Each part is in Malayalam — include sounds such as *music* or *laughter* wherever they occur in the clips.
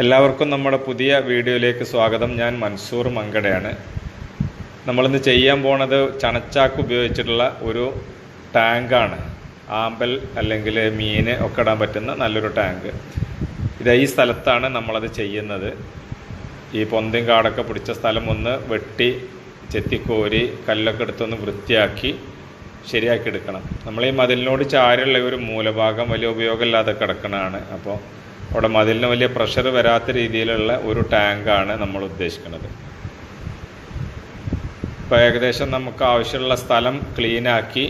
എല്ലാവർക്കും നമ്മുടെ പുതിയ വീഡിയോയിലേക്ക് സ്വാഗതം. ഞാൻ മൻസൂർ മങ്കടയാണ്. നമ്മളിന്ന് ചെയ്യാൻ പോണത് ചണച്ചാക്ക് ഉപയോഗിച്ചിട്ടുള്ള ഒരു ടാങ്കാണ്. ആമ്പൽ അല്ലെങ്കിൽ മീൻ ഒക്കെ ഇടാൻ പറ്റുന്ന നല്ലൊരു ടാങ്ക്. ഇത് ഈ സ്ഥലത്താണ് നമ്മളത് ചെയ്യുന്നത്. ഈ പൊന്തിയും കാടൊക്കെ പിടിച്ച സ്ഥലം ഒന്ന് വെട്ടി ചെത്തിക്കോരി കല്ലൊക്കെ എടുത്തൊന്ന് വൃത്തിയാക്കി ശരിയാക്കി എടുക്കണം. നമ്മൾ ഈ മതിലിനോട് ചാരുള്ള ഒരു മൂലഭാഗം വലിയ ഉപയോഗമില്ലാതെ കിടക്കണതാണ്. അപ്പോൾ അവിടെ മതിലിന് വലിയ പ്രഷർ വരാത്ത രീതിയിലുള്ള ഒരു ടാങ്കാണ് നമ്മൾ ഉദ്ദേശിക്കുന്നത്. ഇപ്പോൾ ഏകദേശം നമുക്ക് ആവശ്യമുള്ള സ്ഥലം ക്ലീനാക്കി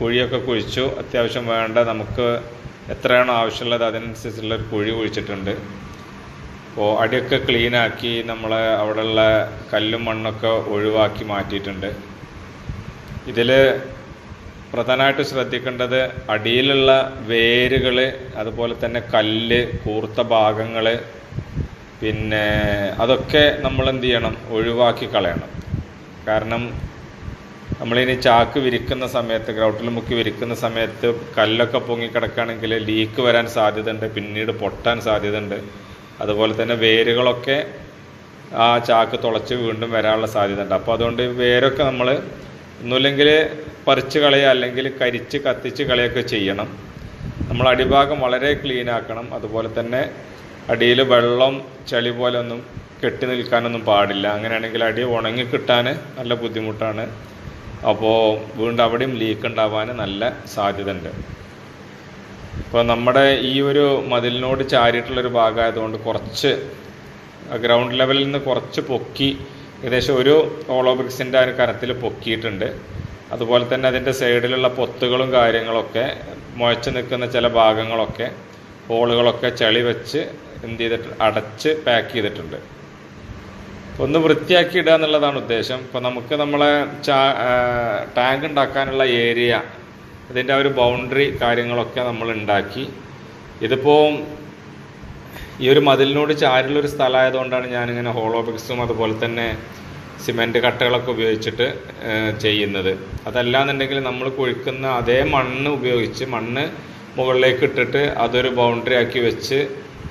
കുഴിയൊക്കെ കുഴിച്ചു. അത്യാവശ്യം വേണ്ട നമുക്ക് എത്രയാണോ ആവശ്യമുള്ളത് അതിനനുസരിച്ചുള്ള ഒരു കുഴി കുഴിച്ചിട്ടുണ്ട്. അപ്പോൾ അടിയൊക്കെ ക്ലീനാക്കി നമ്മൾ അവിടെയുള്ള കല്ലും മണ്ണൊക്കെ ഒഴിവാക്കി മാറ്റിയിട്ടുണ്ട്. ഇതിൽ പ്രധാനമായിട്ട് ശ്രദ്ധിക്കേണ്ടത് അടിയിലുള്ള വേരുകൾ അതുപോലെ തന്നെ കല്ല് കൂർത്ത ഭാഗങ്ങൾ പിന്നെ അതൊക്കെ നമ്മൾ എന്ത് ചെയ്യണം? ഒഴിവാക്കി കളയണം. കാരണം നമ്മളിനി ചാക്ക് വിരിക്കുന്ന സമയത്ത് ഗ്രൗട്ടിൽ മുക്കി വിരിക്കുന്ന സമയത്ത് കല്ലൊക്കെ പൊങ്ങിക്കിടക്കുകയാണെങ്കിൽ ലീക്ക് വരാൻ സാധ്യതയുണ്ട് പിന്നീട് പൊട്ടാൻ സാധ്യതയുണ്ട്. അതുപോലെ തന്നെ വേരുകളൊക്കെ ആ ചാക്ക് തുളച്ച് വീണ്ടും വരാനുള്ള സാധ്യതയുണ്ട്. അപ്പോൾ അതുകൊണ്ട് വേരൊക്കെ നമ്മൾ ഒന്നുമില്ലെങ്കിൽ പറിച്ച് കളയുക അല്ലെങ്കിൽ കരിച്ച് കത്തിച്ച് കളയൊക്കെ ചെയ്യണം. നമ്മൾ അടിഭാഗം വളരെ ക്ലീൻ ആക്കണം. അതുപോലെ തന്നെ അടിയിൽ വെള്ളം ചളി പോലെ ഒന്നും കെട്ടി നിൽക്കാനൊന്നും പാടില്ല. അങ്ങനെയാണെങ്കിൽ അടി ഉണങ്ങി കിട്ടാൻ നല്ല ബുദ്ധിമുട്ടാണ്. അപ്പോൾ വീണ്ടും അവിടെയും ലീക്ക് ഉണ്ടാവാൻ നല്ല സാധ്യത ഉണ്ട് ഇപ്പോൾ നമ്മുടെ ഈ ഒരു മതിലിനോട് ചാരിയിട്ടുള്ളൊരു ഭാഗമായതുകൊണ്ട് കുറച്ച് ഗ്രൗണ്ട് ലെവലിൽ നിന്ന് കുറച്ച് പൊക്കി ഏകദേശം ഒരു ഓളോ ബ്രിക്സിന്റെ ആ ഒരു കരത്തിൽ പൊക്കിയിട്ടുണ്ട്. അതുപോലെ തന്നെ അതിന്റെ സൈഡിലുള്ള പൊത്തുകളും കാര്യങ്ങളൊക്കെ മുഴച്ച് നിൽക്കുന്ന ചില ഭാഗങ്ങളൊക്കെ ഹോളുകളൊക്കെ ചളി വെച്ച് എന്ത് ചെയ്തിട്ട് അടച്ച് പാക്ക് ചെയ്തിട്ടുണ്ട്. ഒന്ന് വൃത്തിയാക്കി ഇടുക എന്നുള്ളതാണ് ഉദ്ദേശം. ഇപ്പോൾ നമുക്ക് നമ്മളെ ചാ ടാങ്ക് ഉണ്ടാക്കാനുള്ള ഏരിയ അതിന്റെ ആ ഒരു ബൗണ്ടറി കാര്യങ്ങളൊക്കെ നമ്മൾ ഉണ്ടാക്കി. ഇതിപ്പോൾ ഈ ഒരു മതിലിനോട് ചാരിലൊരു സ്ഥലമായതുകൊണ്ടാണ് ഞാനിങ്ങനെ ഹോളോ ബ്രിക്സും അതുപോലെ തന്നെ സിമെന്റ് കട്ടകളൊക്കെ ഉപയോഗിച്ചിട്ട് ചെയ്യുന്നത്. അതല്ലാന്നുണ്ടെങ്കിൽ നമ്മൾ കുഴിക്കുന്ന അതേ മണ്ണ് ഉപയോഗിച്ച് മണ്ണ് മുകളിലേക്ക് ഇട്ടിട്ട് അതൊരു ബൗണ്ടറി ആക്കി വെച്ച്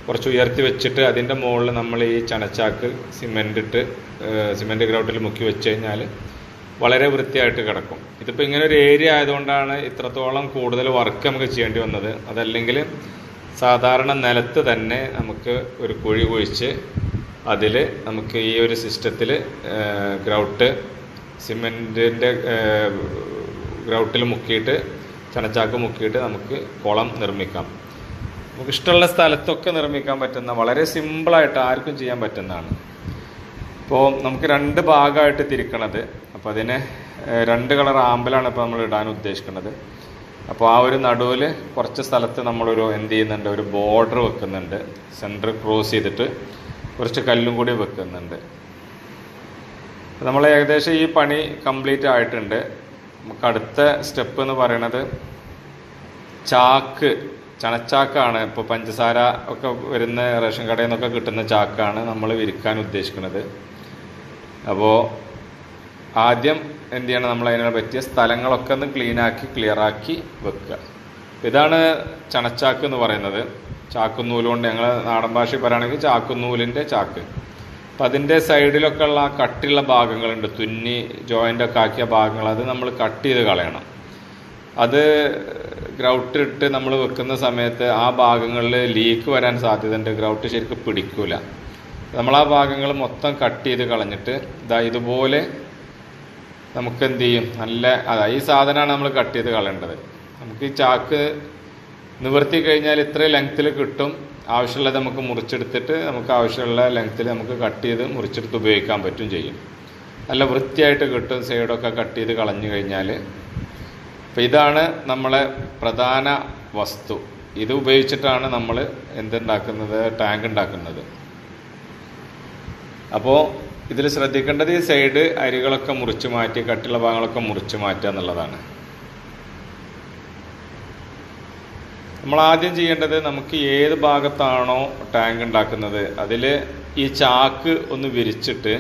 കുറച്ച് ഉയർത്തി വെച്ചിട്ട് അതിന്റെ മുകളിൽ നമ്മൾ ഈ ചണച്ചാക്ക് സിമെന്റ് ഇട്ട് സിമെന്റ് ഗ്രൗണ്ടിൽ മുക്കി വെച്ച് കഴിഞ്ഞാൽ വളരെ വൃത്തിയായിട്ട് കിടക്കും. ഇതിപ്പോൾ ഇങ്ങനെ ഒരു ഏരിയ ആയതുകൊണ്ടാണ് ഇത്രത്തോളം കൂടുതൽ വർക്ക് നമുക്ക് ചെയ്യേണ്ടി വന്നത്. അതല്ലെങ്കിൽ സാധാരണ നിലത്ത് തന്നെ നമുക്ക് ഒരു കുഴി കുഴിച്ച് അതിൽ നമുക്ക് ഈ ഒരു സിസ്റ്റത്തിൽ ഗ്രൗട്ട് സിമെന്റിന്റെ ഗ്രൗട്ടിൽ മുക്കിയിട്ട് ചണച്ചാക്ക് മുക്കിയിട്ട് നമുക്ക് കുളം നിർമ്മിക്കാം. നമുക്ക് ഇഷ്ടമുള്ള സ്ഥലത്തൊക്കെ നിർമ്മിക്കാൻ പറ്റുന്ന വളരെ സിമ്പിളായിട്ട് ആർക്കും ചെയ്യാൻ പറ്റുന്നതാണ്. ഇപ്പോൾ നമുക്ക് രണ്ട് ഭാഗമായിട്ട് തിരിക്കണത്. അപ്പോൾ അതിനെ രണ്ട് കളർ ആമ്പലാണ് ഇപ്പോൾ നമ്മൾ ഇടാൻ ഉദ്ദേശിക്കുന്നത്. അപ്പോൾ ആ ഒരു നടുവിൽ കുറച്ച് സ്ഥലത്ത് നമ്മളൊരു എന്ത് ചെയ്യുന്നുണ്ട് ഒരു ബോർഡർ വെക്കുന്നുണ്ട്. സെന്റർ ക്രോസ് ചെയ്തിട്ട് കുറച്ച് കല്ലും കൂടി വെക്കുന്നുണ്ട്. നമ്മൾ ഏകദേശം ഈ പണി കംപ്ലീറ്റ് ആയിട്ടുണ്ട്. നമുക്ക് അടുത്ത സ്റ്റെപ്പ് എന്ന് പറയുന്നത് ചാക്ക്. ചണച്ചാക്കാണ്. ഇപ്പോൾ പഞ്ചസാര ഒക്കെ വരുന്ന റേഷൻ കടയിൽ നിന്നൊക്കെ കിട്ടുന്ന ചാക്കാണ് നമ്മൾ വിരിക്കാൻ ഉദ്ദേശിക്കുന്നത്. അപ്പോൾ ആദ്യം എന്ത് ചെയ്യണം? നമ്മൾ അതിനെ പറ്റിയ സ്ഥലങ്ങളൊക്കെ ഒന്ന് ക്ലീനാക്കി ക്ലിയറാക്കി വെക്കുക. ഇതാണ് ചണച്ചാക്ക് എന്ന് പറയുന്നത്. ചാക്കുന്നൂൽ കൊണ്ട് ഞങ്ങൾ നാടൻ ഭാഷയിൽ പറയുകയാണെങ്കിൽ ചാക്കുന്നൂലിന്റെ ചാക്ക്. അപ്പം അതിന്റെ സൈഡിലൊക്കെ ഉള്ള കട്ടിയുള്ള ഭാഗങ്ങളുണ്ട്. തുന്നി ജോയിന്റ് ഒക്കെ ആക്കിയ ഭാഗങ്ങൾ അത് നമ്മൾ കട്ട് ചെയ്ത് കളയണം. അത് ഗ്രൗട്ട് ഇട്ട് നമ്മൾ വെക്കുന്ന സമയത്ത് ആ ഭാഗങ്ങളിൽ ലീക്ക് വരാൻ സാധ്യതയുണ്ട്. ഗ്രൗട്ട് ശരിക്കും പിടിക്കൂല. നമ്മൾ ആ ഭാഗങ്ങൾ മൊത്തം കട്ട് ചെയ്ത് കളഞ്ഞിട്ട് ഇതാ ഇതുപോലെ നമുക്ക് എന്ത് ചെയ്യും നല്ല അതാ ഈ സാധനമാണ് നമ്മൾ കട്ട് ചെയ്ത് കളയേണ്ടത്. നമുക്ക് ഈ ചാക്ക് നിവർത്തി കഴിഞ്ഞാൽ ഇത്ര ലെങ്ത്തിൽ കിട്ടും. ആവശ്യമുള്ളത് നമുക്ക് മുറിച്ചെടുത്തിട്ട് നമുക്ക് ആവശ്യമുള്ള ലെങ്ത്തിൽ നമുക്ക് കട്ട് ചെയ്ത് മുറിച്ചെടുത്ത് ഉപയോഗിക്കാൻ പറ്റും ചെയ്യും. നല്ല വൃത്തിയായിട്ട് കിട്ടും സൈഡൊക്കെ കട്ട് ചെയ്ത് കളഞ്ഞു കഴിഞ്ഞാൽ അപ്പോൾ ഇതാണ് നമ്മളെ പ്രധാന വസ്തു. ഇത് ഉപയോഗിച്ചിട്ടാണ് നമ്മൾ എന്തുണ്ടാക്കുന്നത്? ടാങ്ക് ഉണ്ടാക്കുന്നത്. അപ്പോൾ ഇതിൽ ശ്രദ്ധിക്കേണ്ടത് ഈ സൈഡ് അരികളൊക്കെ മുറിച്ച് മാറ്റി കട്ടിയുള്ള ഭാഗങ്ങളൊക്കെ മുറിച്ച് മാറ്റുക എന്നുള്ളതാണ്. നമ്മൾ ആദ്യം ചെയ്യേണ്ടത് നമുക്ക് ഏത് ഭാഗത്താണോ ടാങ്ക് ഉണ്ടാക്കുന്നത് അതിൽ ഈ ചാക്ക് ഒന്ന് വിരിച്ചിട്ട്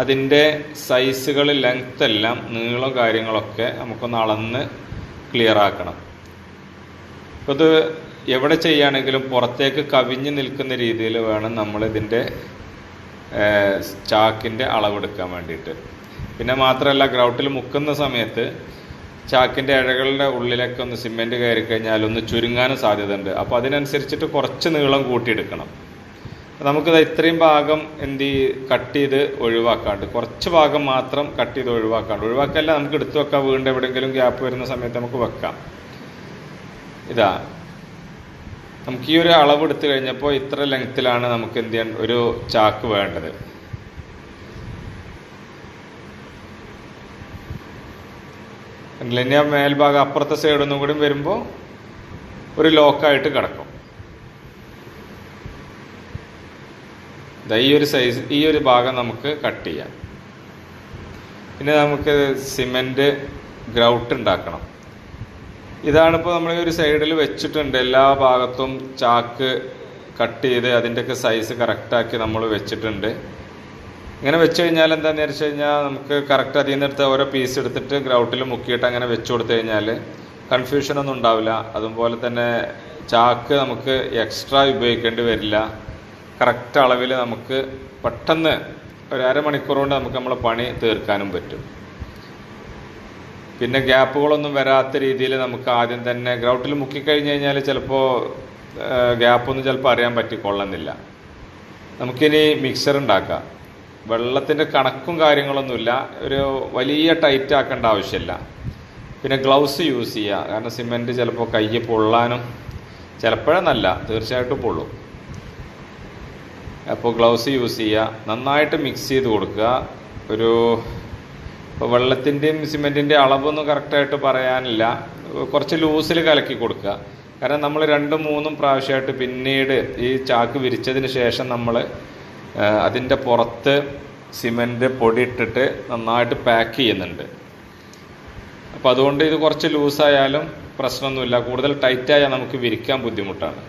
അതിന്റെ സൈസുകൾ ലെങ്ത് എല്ലാം നീളം കാര്യങ്ങളൊക്കെ നമുക്കൊന്ന് അളന്ന് ക്ലിയർ ആക്കണം. ഇത് എവിടെ ചെയ്യുകയാണെങ്കിലും പുറത്തേക്ക് കവിഞ്ഞ് നിൽക്കുന്ന രീതിയിൽ വേണം നമ്മൾ ഇതിന്റെ ചാക്കിന്റെ അളവെടുക്കാൻ വേണ്ടിയിട്ട്. പിന്നെ മാത്രമല്ല ഗ്രൗട്ടിൽ മുക്കുന്ന സമയത്ത് ചാക്കിന്റെ ഇഴകളുടെ ഉള്ളിലൊക്കെ ഒന്ന് സിമെന്റ് കയറി കഴിഞ്ഞാൽ ഒന്ന് ചുരുങ്ങാനും സാധ്യതയുണ്ട്. അപ്പോൾ അതിനനുസരിച്ചിട്ട് കുറച്ച് നീളം കൂട്ടിയെടുക്കണം. നമുക്കിത് ഇത്രയും ഭാഗം എന്ത് കട്ട് ചെയ്ത് ഒഴിവാക്കാണ്ട്. കുറച്ച് ഭാഗം മാത്രം കട്ട് ചെയ്ത് ഒഴിവാക്കാണ്ട്. ഒഴിവാക്കല്ല നമുക്ക് എടുത്തു വെക്കാം. വീണ്ടും എവിടെയെങ്കിലും ഗ്യാപ്പ് വരുന്ന സമയത്ത് നമുക്ക് വെക്കാം. ഇതാ. നമുക്ക് ഈ ഒരു അളവ് എടുത്തു കഴിഞ്ഞപ്പോൾ ഇത്ര ലെങ്ത്തിലാണ് നമുക്ക് എന്ത് ചെയ്യാൻ ഒരു ചാക്ക് വേണ്ടത്. അല്ലെങ്കിൽ ആ മേൽഭാഗം അപ്പുറത്തെ സൈഡൊന്നും കൂടി വരുമ്പോൾ ഒരു ലോക്കായിട്ട് കിടക്കും. ഈ ഒരു സൈസ് ഈ ഒരു ഭാഗം നമുക്ക് കട്ട് ചെയ്യാം. പിന്നെ നമുക്ക് സിമെന്റ് ഗ്രൗട്ട് ഉണ്ടാക്കണം. ഇതാണിപ്പോൾ നമ്മൾ ഒരു സൈഡിൽ വെച്ചിട്ടുണ്ട്. എല്ലാ ഭാഗത്തും ചാക്ക് കട്ട് ചെയ്ത് അതിന്റെയൊക്കെ സൈസ് കറക്റ്റാക്കി നമ്മൾ വെച്ചിട്ടുണ്ട്. ഇങ്ങനെ വെച്ച് കഴിഞ്ഞാൽ എന്താണെന്ന് വെച്ച് കഴിഞ്ഞാൽ നമുക്ക് കറക്റ്റ് അതിൽ നിന്ന് എടുത്ത് ഓരോ പീസ് എടുത്തിട്ട് ഗ്രൗട്ടിൽ മുക്കിയിട്ട് അങ്ങനെ വെച്ച് കൊടുത്തു കഴിഞ്ഞാൽ കൺഫ്യൂഷൻ ഒന്നും ഉണ്ടാവില്ല. അതുപോലെ തന്നെ ചാക്ക് നമുക്ക് എക്സ്ട്രാ ഉപയോഗിക്കേണ്ടി വരില്ല. കറക്റ്റ് അളവിൽ നമുക്ക് പെട്ടെന്ന് ഒരു അരമണിക്കൂർ കൊണ്ട് നമുക്ക് നമ്മളെ പണി തീർക്കാനും പറ്റും. പിന്നെ ഗ്യാപ്പുകളൊന്നും വരാത്ത രീതിയിൽ നമുക്ക് ആദ്യം തന്നെ ഗ്രൗട്ടിൽ മുക്കിക്കഴിഞ്ഞ് കഴിഞ്ഞാൽ ചിലപ്പോൾ ഗ്യാപ്പൊന്നും ചിലപ്പോൾ അറിയാൻ പറ്റിക്കൊള്ളുന്നില്ല നമുക്കിനി മിക്സർ ഉണ്ടാക്കാം. വെള്ളത്തിന്റെ കണക്കും കാര്യങ്ങളൊന്നുമില്ല. ഒരു വലിയ ടൈറ്റ് ആക്കേണ്ട ആവശ്യമില്ല. പിന്നെ ഗ്ലൗസ് യൂസ് ചെയ്യുക കാരണം സിമെന്റ് ചിലപ്പോൾ കയ്യിൽ പൊള്ളാനും ചിലപ്പോഴെന്നല്ല തീർച്ചയായിട്ടും പൊള്ളും. അപ്പോൾ ഗ്ലൗസ് യൂസ് ചെയ്യുക. നന്നായിട്ട് മിക്സ് ചെയ്ത് കൊടുക്കുക. ഒരു ഇപ്പോൾ വെള്ളത്തിന്റെയും സിമെന്റിന്റെയും അളവൊന്നും കറക്റ്റായിട്ട് പറയാനില്ല. കുറച്ച് ലൂസിൽ കലക്കി കൊടുക്കുക. കാരണം നമ്മൾ രണ്ടും മൂന്നും പ്രാവശ്യമായിട്ട് പിന്നീട് ഈ ചാക്ക് വിരിച്ചതിന് ശേഷം നമ്മൾ അതിന്റെ പുറത്ത് സിമെന്റ് പൊടി ഇട്ടിട്ട് നന്നായിട്ട് പാക്ക് ചെയ്യുന്നുണ്ട്. അപ്പോൾ അതുകൊണ്ട് ഇത് കുറച്ച് ലൂസായാലും പ്രശ്നമൊന്നുമില്ല. കൂടുതൽ ടൈറ്റായാൽ നമുക്ക് വിരിക്കാൻ ബുദ്ധിമുട്ടാണ്.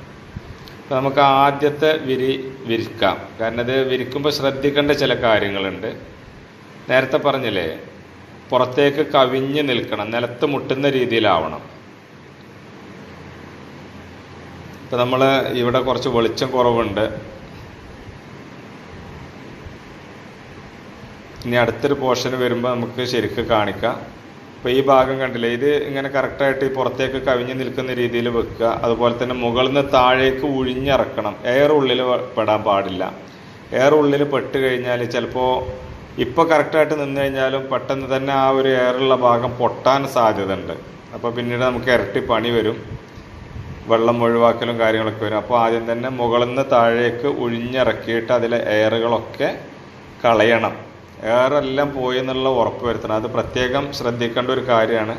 അപ്പോൾ നമുക്ക് ആദ്യത്തെ വിരി വിരിക്കാം. കാരണം ഇത് വിരിക്കുമ്പോൾ ശ്രദ്ധിക്കേണ്ട ചില കാര്യങ്ങളുണ്ട്. നേരത്തെ പറഞ്ഞില്ലേ പുറത്തേക്ക് കവിഞ്ഞ് നിൽക്കണം നിലത്ത് മുട്ടുന്ന രീതിയിലാവണം. ഇപ്പം നമ്മൾ ഇവിടെ കുറച്ച് വെളിച്ചം കുറവുണ്ട്. ഇനി അടുത്തൊരു പോർഷന് വരുമ്പോൾ നമുക്ക് ശരിക്കും കാണിക്കാം. അപ്പോൾ ഈ ഭാഗം കണ്ടില്ലേ ഇത് ഇങ്ങനെ കറക്റ്റായിട്ട് ഈ പുറത്തേക്ക് കവിഞ്ഞ് നിൽക്കുന്ന രീതിയിൽ വെക്കുക. അതുപോലെ തന്നെ മുകളിൽ നിന്ന് താഴേക്ക് ഉഴിഞ്ഞിറക്കണം. എയർ ഉള്ളിൽ പെടാൻ പാടില്ല. എയർ ഉള്ളിൽ പെട്ട് കഴിഞ്ഞാൽ ചിലപ്പോൾ ഇപ്പോൾ കറക്റ്റായിട്ട് നിന്ന് കഴിഞ്ഞാലും പെട്ടെന്ന് തന്നെ ആ ഒരു എയറുള്ള ഭാഗം പൊട്ടാൻ സാധ്യതയുണ്ട്. അപ്പോൾ പിന്നീട് നമുക്ക് ഇരട്ടി പണി വരും. വെള്ളം ഒഴിവാക്കലും കാര്യങ്ങളൊക്കെ വരും. അപ്പോൾ ആദ്യം തന്നെ മുകളിൽ നിന്ന് താഴേക്ക് ഒഴിഞ്ഞിറക്കിയിട്ട് അതിലെ എയറുകളൊക്കെ കളയണം. എയറെല്ലാം പോയി എന്നുള്ള ഉറപ്പ് വരുത്തണം. അത് പ്രത്യേകം ശ്രദ്ധിക്കേണ്ട ഒരു കാര്യമാണ്.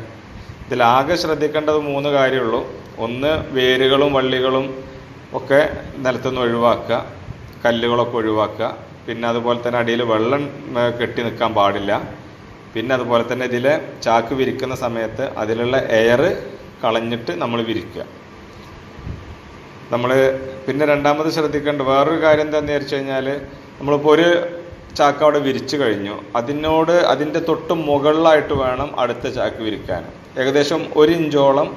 ഇതിലാകെ ശ്രദ്ധിക്കേണ്ടത് മൂന്ന് കാര്യമുള്ളൂ. ഒന്ന് വേരുകളും വള്ളികളും ഒക്കെ നിലത്തുനിന്ന് ഒഴിവാക്കുക. കല്ലുകളൊക്കെ ഒഴിവാക്കുക. പിന്നെ അതുപോലെ തന്നെ അടിയിൽ വെള്ളം കെട്ടി നിൽക്കാൻ പാടില്ല. പിന്നെ അതുപോലെ തന്നെ ഇതിലെ ചാക്ക് വിരിക്കുന്ന സമയത്ത് അതിലുള്ള എയർ കളഞ്ഞിട്ട് നമ്മൾ വിരിക്കുക. നമ്മൾ പിന്നെ രണ്ടാമത് ശ്രദ്ധിക്കേണ്ട വേറൊരു കാര്യം എന്താണെന്ന് വെച്ച് കഴിഞ്ഞാൽ നമ്മളിപ്പോൾ ഒരു ചാക്ക് അവിടെ വിരിച്ചു കഴിഞ്ഞു. അതിനോട് അതിന്റെ തൊട്ട് മുകളിലായിട്ട് വേണം അടുത്ത ചാക്ക് വിരിക്കാൻ. ഏകദേശം ഒരു ഇഞ്ചോളം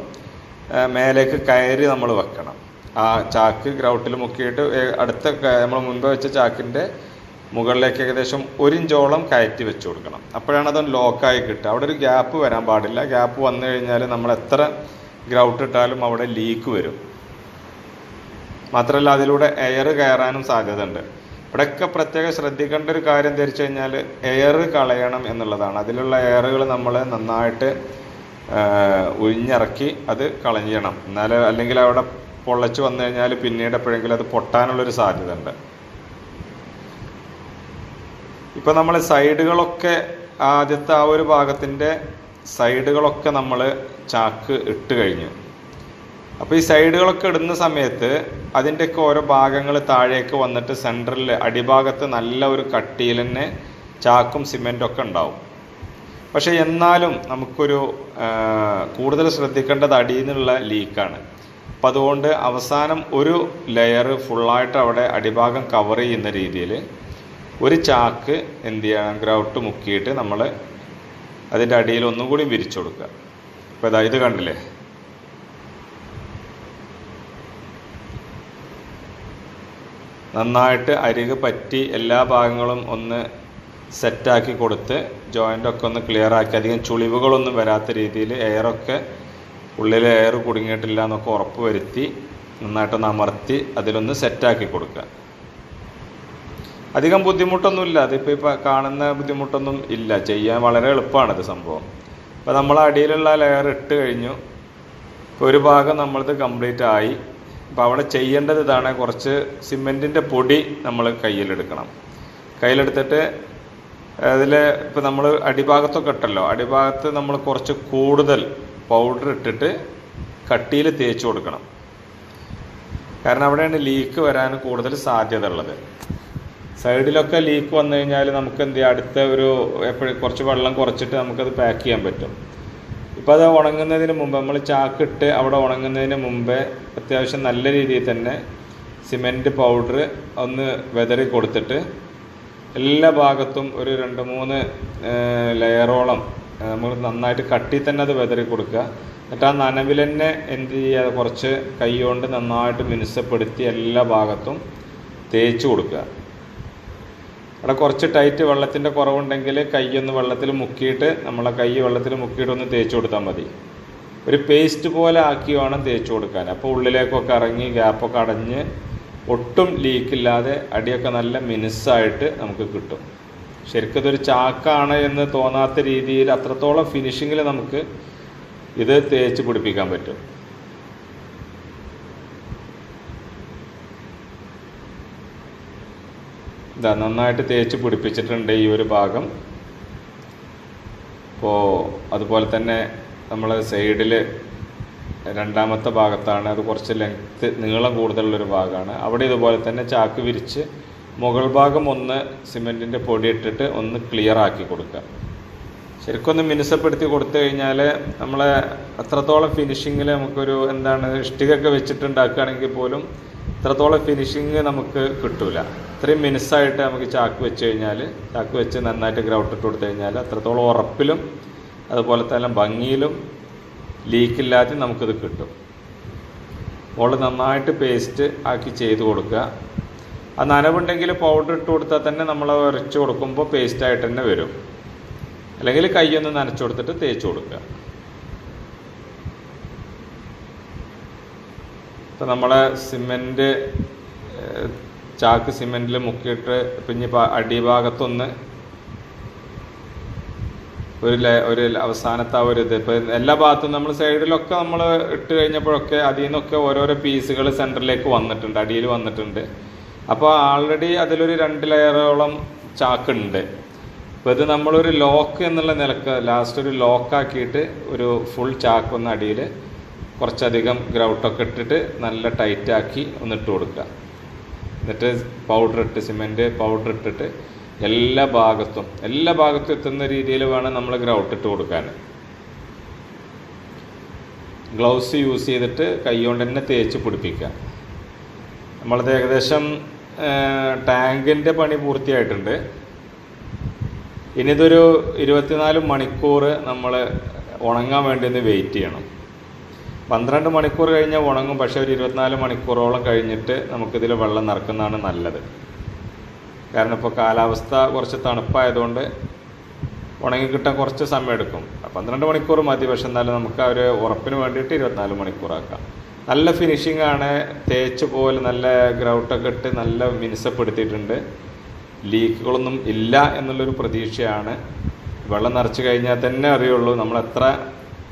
മേലേക്ക് കയറി നമ്മൾ വെക്കണം. ആ ചാക്ക് ഗ്രൗട്ടിൽ മുക്കിയിട്ട് അടുത്ത നമ്മൾ മുൻപ് വെച്ച ചാക്കിന്റെ മുകളിലേക്ക് ഏകദേശം ഒരിഞ്ചോളം കയറ്റി വെച്ച് കൊടുക്കണം. അപ്പോഴാണ് അത് ലോക്കായി കിട്ടുക. അവിടെ ഒരു ഗ്യാപ്പ് വരാൻ പാടില്ല. ഗ്യാപ്പ് വന്നു കഴിഞ്ഞാൽ നമ്മൾ എത്ര ഗ്രൗട്ട് ഇട്ടാലും അവിടെ ലീക്ക് വരും. മാത്രമല്ല അതിലൂടെ എയർ കയറാനും സാധ്യതയുണ്ട്. ഇവിടെയൊക്കെ പ്രത്യേകം ശ്രദ്ധിക്കേണ്ട ഒരു കാര്യം ധരിച്ചു കഴിഞ്ഞാൽ എയർ കളയണം എന്നുള്ളതാണ്. അതിലുള്ള എയറുകൾ നമ്മൾ നന്നായിട്ട് ഉഴിഞ്ഞിറക്കി അത് കളഞ്ഞണം എന്നാൽ അല്ലെങ്കിൽ അവിടെ പൊള്ളച്ച് വന്നു കഴിഞ്ഞാൽ പിന്നീട് എപ്പോഴെങ്കിലും അത് പൊട്ടാനുള്ളൊരു സാധ്യത ഉണ്ട് ഇപ്പം നമ്മൾ സൈഡുകളൊക്കെ ആദ്യത്തെ ആ ഒരു ഭാഗത്തിന്റെ സൈഡുകളൊക്കെ നമ്മൾ ചാക്ക് ഇട്ട് കഴിഞ്ഞു. അപ്പോൾ ഈ സൈഡുകളൊക്കെ ഇടുന്ന സമയത്ത് അതിന്റെയൊക്കെ ഓരോ ഭാഗങ്ങൾ താഴേക്ക് വന്നിട്ട് സെന്ററിൽ അടിഭാഗത്ത് നല്ല ഒരു കട്ടിയിൽ തന്നെ ചാക്കും സിമെന്റും ഒക്കെ ഉണ്ടാവും. പക്ഷേ എന്നാലും നമുക്കൊരു കൂടുതൽ ശ്രദ്ധിക്കേണ്ടത് അടിയിൽ നിന്നുള്ള ലീക്കാണ്. അപ്പം അതുകൊണ്ട് അവസാനം ഒരു ലെയർ ഫുള്ളായിട്ട് അവിടെ അടിഭാഗം കവർ ചെയ്യുന്ന രീതിയിൽ ഒരു ചാക്ക് എന്ത് ചെയ്യണം? ഗ്രൗട്ട് മുക്കിയിട്ട് നമ്മൾ അതിന്റെ അടിയിൽ ഒന്നും കൂടി വിരിച്ചു കൊടുക്കുക. അപ്പോൾ ഇതാ ഇത് കണ്ടില്ലേ? നന്നായിട്ട് അരിക് പറ്റി എല്ലാ ഭാഗങ്ങളും ഒന്ന് സെറ്റാക്കി കൊടുത്ത് ജോയിന്റൊക്കെ ഒന്ന് ക്ലിയർ ആക്കി. അധികം ചുളിവുകളൊന്നും വരാത്ത രീതിയിൽ എയറൊക്കെ ഉള്ളിൽ എയർ കുടുങ്ങിയിട്ടില്ല എന്നൊക്കെ ഉറപ്പ് വരുത്തി നന്നായിട്ടൊന്ന് അമർത്തി അതിലൊന്ന് സെറ്റാക്കി കൊടുക്കുക. അധികം ബുദ്ധിമുട്ടൊന്നുമില്ല. അതിപ്പോൾ ഇപ്പോൾ കാണുന്ന ബുദ്ധിമുട്ടൊന്നും ഇല്ല. ചെയ്യാൻ വളരെ എളുപ്പമാണ് ഇത് സംഭവം. അപ്പോൾ നമ്മൾ അടിയിലുള്ള ലെയർ ഇട്ട് കഴിഞ്ഞു. ഇപ്പോൾ ഒരു ഭാഗം നമ്മളത് കംപ്ലീറ്റ് ആയി. അപ്പോൾ അവിടെ ചെയ്യേണ്ടത് ഇതാണ്. കുറച്ച് സിമെന്റിന്റെ പൊടി നമ്മൾ കയ്യിലെടുക്കണം. കയ്യിലെടുത്തിട്ട് അതിൽ ഇപ്പോൾ നമ്മൾ അടിഭാഗത്തൊക്കെ ഇട്ടല്ലോ. അടിഭാഗത്ത് നമ്മൾ കുറച്ച് കൂടുതൽ പൗഡർ ഇട്ടിട്ട് കട്ടിയിൽ തേച്ച് കൊടുക്കണം. കാരണം അവിടെയാണ് ലീക്ക് വരാൻ കൂടുതൽ സാധ്യത ഉള്ളത്. സൈഡിലൊക്കെ ലീക്ക് വന്നു കഴിഞ്ഞാൽ നമുക്ക് എന്ത് ചെയ്യാം അടുത്ത ഒരു എപ്പോഴും കുറച്ച് വെള്ളം കുറച്ചിട്ട് നമുക്കത് പാക്ക് ചെയ്യാൻ പറ്റും. ഇപ്പോൾ അത് ഉണങ്ങുന്നതിന് മുമ്പ് നമ്മൾ ചാക്കിട്ട് അവിടെ ഉണങ്ങുന്നതിന് മുമ്പേ അത്യാവശ്യം നല്ല രീതിയിൽ തന്നെ സിമെന്റ് പൗഡർ ഒന്ന് വെതറി കൊടുത്തിട്ട് എല്ലാ ഭാഗത്തും ഒരു രണ്ട് മൂന്ന് ലെയറോളം നമ്മൾ നന്നായിട്ട് കട്ടി തന്നെ അത് വെതറി കൊടുക്കുക. എന്നിട്ട് ആ നനവിൽ തന്നെ എന്ത് ചെയ്യുക കുറച്ച് കൈ കൊണ്ട് നന്നായിട്ട് മിനുസപ്പെടുത്തി എല്ലാ ഭാഗത്തും തേച്ച് കൊടുക്കുക. അവിടെ കുറച്ച് ടൈറ്റ് വെള്ളത്തിന്റെ കുറവുണ്ടെങ്കിൽ കൈയൊന്ന് വെള്ളത്തിൽ മുക്കിയിട്ട് നമ്മളെ കൈ വെള്ളത്തിൽ മുക്കിയിട്ട് ഒന്ന് തേച്ച് കൊടുത്താൽ മതി. ഒരു പേസ്റ്റ് പോലെ ആക്കി വേണം തേച്ച് കൊടുക്കാൻ. അപ്പോൾ ഉള്ളിലേക്കൊക്കെ ഇറങ്ങി ഗ്യാപ്പൊക്കെ അടഞ്ഞ് ഒട്ടും ലീക്കില്ലാതെ അടിയൊക്കെ നല്ല മിനുസായിട്ട് നമുക്ക് കിട്ടും. ശരിക്കും ഇതൊരു ചാക്കാണ് എന്ന് തോന്നാത്ത രീതിയിൽ അത്രത്തോളം ഫിനിഷിങ്ങിൽ നമുക്ക് ഇത് തേച്ച് പിടിപ്പിക്കാൻ പറ്റും. ഇതാ നന്നായിട്ട് തേച്ച് പിടിപ്പിച്ചിട്ടുണ്ട് ഈ ഒരു ഭാഗം. അപ്പോൾ അതുപോലെ തന്നെ നമ്മൾ സൈഡിൽ രണ്ടാമത്തെ ഭാഗത്താണ് അത് കുറച്ച് ലെങ്ത്ത് നീളം കൂടുതലുള്ളൊരു ഭാഗമാണ്. അവിടെ ഇതുപോലെ തന്നെ ചാക്ക് വിരിച്ച് മുകൾ ഭാഗം ഒന്ന് സിമെന്റിന്റെ പൊടി ഇട്ടിട്ട് ഒന്ന് ക്ലിയർ ആക്കി കൊടുക്കുക. ശരിക്കും ഒന്ന് മിനുസപ്പെടുത്തി കൊടുത്തു കഴിഞ്ഞാൽ നമ്മളെ അത്രത്തോളം ഫിനിഷിങ്ങിൽ നമുക്കൊരു എന്താണ് ഇഷ്ടികൊക്കെ വെച്ചിട്ടുണ്ടാക്കുകയാണെങ്കിൽ പോലും ഇത്രത്തോളം ഫിനിഷിങ് നമുക്ക് കിട്ടൂല. ഇത്രയും മിനുസായിട്ട് നമുക്ക് ചാക്ക് വെച്ച് കഴിഞ്ഞാൽ ചാക്ക് വെച്ച് നന്നായിട്ട് ഗ്രൗട്ട് ഇട്ട് കൊടുത്തു കഴിഞ്ഞാൽ അത്രത്തോളം ഉറപ്പിലും അതുപോലെ തന്നെ ഭംഗിയിലും ലീക്കില്ലാതെ നമുക്കിത് കിട്ടും. മുകളിൽ നന്നായിട്ട് പേസ്റ്റ് ആക്കി ചെയ്ത് കൊടുക്കുക. ആ നനവുണ്ടെങ്കിൽ പൗഡർ ഇട്ട് കൊടുത്താൽ തന്നെ നമ്മൾ ഉരച്ച് കൊടുക്കുമ്പോൾ പേസ്റ്റായിട്ട് തന്നെ വരും. അല്ലെങ്കിൽ കൈയൊന്ന് നനച്ചു കൊടുത്തിട്ട് തേച്ച് കൊടുക്കുക. ഇപ്പം നമ്മളെ സിമെന്റ് ചാക്ക് സിമെന്റിൽ മുക്കിയിട്ട് പിന്നെ അടിഭാഗത്തൊന്ന് ഒരു ഒരു അവസാനത്തെ ആ ഒരു ഇത് ഇപ്പം എല്ലാ ഭാഗത്തും നമ്മൾ സൈഡിലൊക്കെ നമ്മൾ ഇട്ട് കഴിഞ്ഞപ്പോഴൊക്കെ അതിൽ നിന്നൊക്കെ ഓരോരോ പീസുകൾ സെന്ററിലേക്ക് വന്നിട്ടുണ്ട് അടിയിൽ വന്നിട്ടുണ്ട്. അപ്പോൾ ആൾറെഡി അതിലൊരു രണ്ട് ലെയറോളം ചാക്കുണ്ട്. അപ്പോൾ ഇത് നമ്മളൊരു ലോക്ക് എന്നുള്ള നിലയ്ക്ക് ലാസ്റ്റ് ഒരു ലോക്കാക്കിയിട്ട് ഒരു ഫുൾ ചാക്ക് ഒന്ന് അടിയിൽ കുറച്ചധികം ഗ്രൗട്ടൊക്കെ ഇട്ടിട്ട് നല്ല ടൈറ്റാക്കി ഒന്ന് ഇട്ട് കൊടുക്കുക. എന്നിട്ട് പൗഡർ ഇട്ട് സിമെന്റ് പൗഡർ ഇട്ടിട്ട് എല്ലാ ഭാഗത്തും എല്ലാ ഭാഗത്തും എത്തുന്ന രീതിയിൽ വേണം നമ്മൾ ഗ്രൗട്ട് ഇട്ട് കൊടുക്കാൻ. ഗ്ലൗസ് യൂസ് ചെയ്തിട്ട് കൈകൊണ്ട് തന്നെ തേച്ച് പിടിപ്പിക്കുക. നമ്മളത് ഏകദേശം ടാങ്കിന്റെ പണി പൂർത്തിയായിട്ടുണ്ട്. ഇനിതൊരു ഇരുപത്തിനാല് മണിക്കൂർ നമ്മൾ ഉണങ്ങാൻ വേണ്ടി ഒന്ന് വെയിറ്റ് ചെയ്യണം. പന്ത്രണ്ട് മണിക്കൂർ കഴിഞ്ഞാൽ ഉണങ്ങും പക്ഷെ ഒരു ഇരുപത്തിനാല് മണിക്കൂറോളം കഴിഞ്ഞിട്ട് നമുക്കിതിൽ വെള്ളം നിറക്കുന്നതാണ് നല്ലത്. കാരണം ഇപ്പോൾ കാലാവസ്ഥ കുറച്ച് തണുപ്പായതുകൊണ്ട് ഉണങ്ങി കിട്ടാൻ കുറച്ച് സമയം എടുക്കും പന്ത്രണ്ട് മണിക്കൂർ മതി പക്ഷെ എന്നാലും നമുക്ക് ആ ഒരു ഉറപ്പിന് വേണ്ടിയിട്ട് ഇരുപത്തിനാല് മണിക്കൂറാക്കാം. നല്ല ഫിനിഷിംഗ് ആണ് തേച്ച് പോലെ നല്ല ഗ്രൗട്ടൊക്കെ ഇട്ട് നല്ല മിനുസപ്പെടുത്തിയിട്ടുണ്ട്. ലീക്കുകളൊന്നും ഇല്ല എന്നുള്ളൊരു പ്രതീക്ഷയാണ്. വെള്ളം നിറച്ച് കഴിഞ്ഞാൽ തന്നെ അറിയുള്ളൂ നമ്മൾ എത്ര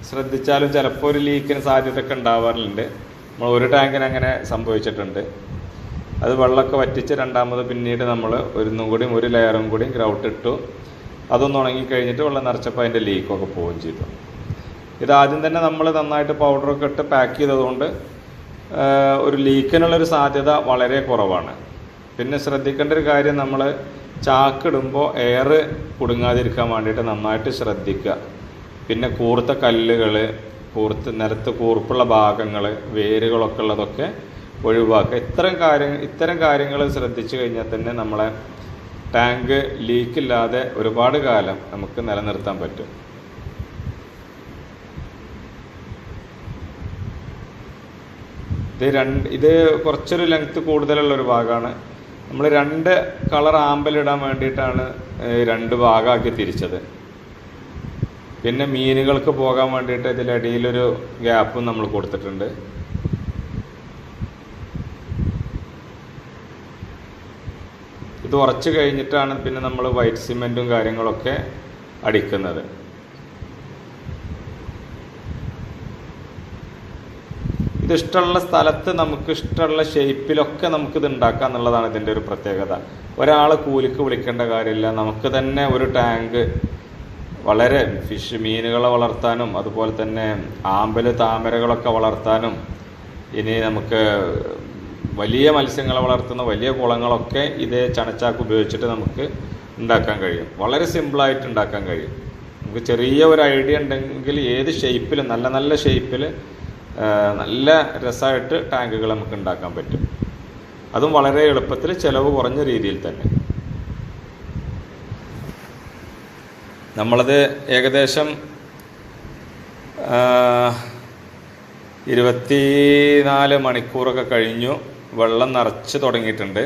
ശ്രദ്ധിച്ചാലും ചിലപ്പോൾ ഒരു ലീക്കിന് സാധ്യതയൊക്കെ ഉണ്ടാവാറുണ്ട്. നമ്മൾ ഒരു ടാങ്കിന് അങ്ങനെ സംഭവിച്ചിട്ടുണ്ട്. അത് വെള്ളമൊക്കെ വറ്റിച്ച് രണ്ടാമത് പിന്നീട് നമ്മൾ ഒന്നും കൂടി ഒരു ലെയറും കൂടി ഗ്രൗട്ട് ഇട്ടു. അതൊന്നും ഉണങ്ങി കഴിഞ്ഞിട്ട് വെള്ളം നിറച്ചപ്പോൾ അതിന്റെ ലീക്കൊക്കെ പോവുകയും ചെയ്തു. ഇത് ആദ്യം തന്നെ നമ്മൾ നന്നായിട്ട് പൗഡറൊക്കെ ഇട്ട് പാക്ക് ചെയ്തതുകൊണ്ട് ഒരു ലീക്കിനുള്ളൊരു സാധ്യത വളരെ കുറവാണ്. പിന്നെ ശ്രദ്ധിക്കേണ്ട ഒരു കാര്യം നമ്മൾ ചാക്കിടുമ്പോൾ എയർ കുടുങ്ങാതിരിക്കാൻ വേണ്ടിയിട്ട് നന്നായിട്ട് ശ്രദ്ധിക്കുക. പിന്നെ കൂർത്ത കല്ലുകൾ കൂർത്ത് നിലത്ത് കൂർപ്പുള്ള ഭാഗങ്ങൾ വേരുകളൊക്കെ ഉള്ളതൊക്കെ ഒഴിവാക്കുക. ഇത്തരം കാര്യം ഇത്തരം കാര്യങ്ങൾ ശ്രദ്ധിച്ചു കഴിഞ്ഞാൽ തന്നെ നമ്മളെ ടാങ്ക് ലീക്കില്ലാതെ ഒരുപാട് കാലം നമുക്ക് നിലനിർത്താൻ പറ്റും. ഇത് രണ്ട് ഇത് കുറച്ചൊരു ലെങ്ത് കൂടുതലുള്ള ഒരു ഭാഗമാണ്. നമ്മൾ രണ്ട് കളർ ആമ്പലിടാൻ വേണ്ടിയിട്ടാണ് രണ്ട് ഭാഗമാക്കി തിരിച്ചത്. പിന്നെ മീനുകൾക്ക് പോകാൻ വേണ്ടിയിട്ട് ഇതിലടിയിലൊരു ഗ്യാപ്പും നമ്മൾ കൊടുത്തിട്ടുണ്ട്. ഇത് ഉറച്ച് കഴിഞ്ഞിട്ടാണ് പിന്നെ നമ്മൾ വൈറ്റ് സിമെന്റും കാര്യങ്ങളൊക്കെ അടിക്കുന്നത്. ഇതിഷ്ടമുള്ള സ്ഥലത്ത് നമുക്ക് ഇഷ്ടമുള്ള ഷേപ്പിലൊക്കെ നമുക്ക് ഇത് ഉണ്ടാക്കാം എന്നുള്ളതാണ് ഇതിന്റെ ഒരു പ്രത്യേകത. ഒരാൾ കൂലിക്ക് വിളിക്കേണ്ട കാര്യമില്ല. നമുക്ക് തന്നെ ഒരു ടാങ്ക് വളരെ ഫിഷ് മീനുകളെ വളർത്താനും അതുപോലെ തന്നെ ആമ്പൽ താമരകളൊക്കെ വളർത്താനും ഇനി നമുക്ക് വലിയ മത്സ്യങ്ങളെ വളർത്തുന്ന വലിയ കുളങ്ങളൊക്കെ ഇതേ ചണച്ചാക്ക് ഉപയോഗിച്ചിട്ട് നമുക്ക് ഉണ്ടാക്കാൻ കഴിയും. വളരെ സിമ്പിളായിട്ട് ഉണ്ടാക്കാൻ കഴിയും. നമുക്ക് ചെറിയ ഒരു ഐഡിയ ഉണ്ടെങ്കിൽ ഏത് ഷേപ്പിൽ നല്ല നല്ല ഷേപ്പിൽ നല്ല രസമായിട്ട് ടാങ്കുകൾ നമുക്ക് ഉണ്ടാക്കാൻ പറ്റും. അതും വളരെ എളുപ്പത്തിൽ ചിലവ് കുറഞ്ഞ രീതിയിൽ തന്നെ. നമ്മളത് ഏകദേശം ഇരുപത്തിനാല് മണിക്കൂറൊക്കെ കഴിഞ്ഞു. വെള്ളം നിറച്ച് തുടങ്ങിയിട്ടുണ്ട്.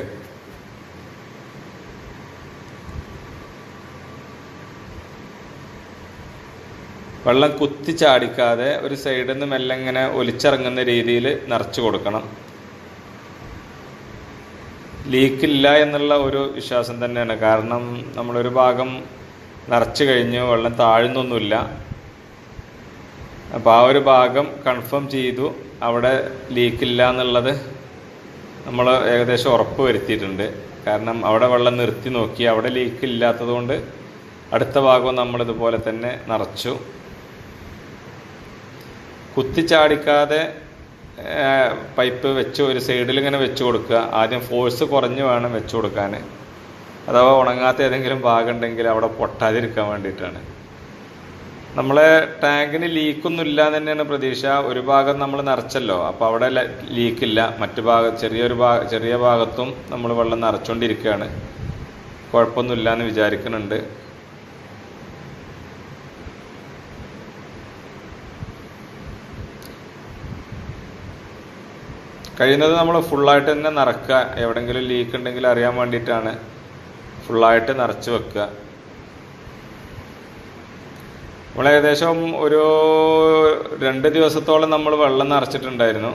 വെള്ളം കുത്തിച്ചാടിക്കാതെ ഒരു സൈഡിൽ നിന്ന് മെല്ലെ ഇങ്ങനെ ഒലിച്ചിറങ്ങുന്ന രീതിയിൽ നിറച്ച് കൊടുക്കണം. ലീക്കില്ല എന്നുള്ള ഒരു വിശ്വാസം തന്നെയാണ്. കാരണം നമ്മളൊരു ഭാഗം നിറച്ച് കഴിഞ്ഞു വെള്ളം താഴ്ന്നൊന്നുമില്ല. അപ്പോൾ ആ ഒരു ഭാഗം കൺഫേം ചെയ്തു. അവിടെ ലീക്കില്ല എന്നുള്ളത് നമ്മൾ ഏകദേശം ഉറപ്പ് വരുത്തിയിട്ടുണ്ട്. കാരണം അവിടെ വെള്ളം നിർത്തി നോക്കി. അവിടെ ലീക്ക് ഇല്ലാത്തതുകൊണ്ട് അടുത്ത ഭാഗവും നമ്മളിതുപോലെ തന്നെ നിറച്ചു. കുത്തിച്ചാടിക്കാതെ പൈപ്പ് വെച്ച് ഒരു സൈഡിൽ ഇങ്ങനെ വെച്ച് കൊടുക്കുക. ആദ്യം ഫോഴ്സ് കുറഞ്ഞ് വേണം വെച്ച് കൊടുക്കാൻ. അഥവാ ഉണങ്ങാത്ത ഏതെങ്കിലും ഭാഗം ഉണ്ടെങ്കിൽ അവിടെ പൊട്ടാതിരിക്കാൻ വേണ്ടിയിട്ടാണ്. നമ്മളെ ടാങ്കിന് ലീക്കൊന്നും ഇല്ല എന്ന് തന്നെയാണ് പ്രതീക്ഷ. ഒരു ഭാഗം നമ്മൾ നിറച്ചല്ലോ. അപ്പോൾ അവിടെ ലീക്കില്ല. മറ്റു ഭാഗം ചെറിയൊരു ഭാഗ ചെറിയ ഭാഗത്തും നമ്മൾ വെള്ളം നിറച്ചുകൊണ്ടിരിക്കുകയാണ് കുഴപ്പമൊന്നുമില്ല എന്ന് വിചാരിക്കുന്നുണ്ട്. കഴിയുന്നത് നമ്മൾ ഫുള്ളായിട്ട് തന്നെ നിറക്കുക. എവിടെയെങ്കിലും ലീക്ക് ഉണ്ടെങ്കിൽ അറിയാൻ വേണ്ടിയിട്ടാണ്. ഫുള്ളായിട്ട് നിറച്ച് വെക്കുക. നമ്മൾ ഏകദേശം ഒരു രണ്ട് ദിവസത്തോളം നമ്മൾ വെള്ളം നിറച്ചിട്ടുണ്ടായിരുന്നു.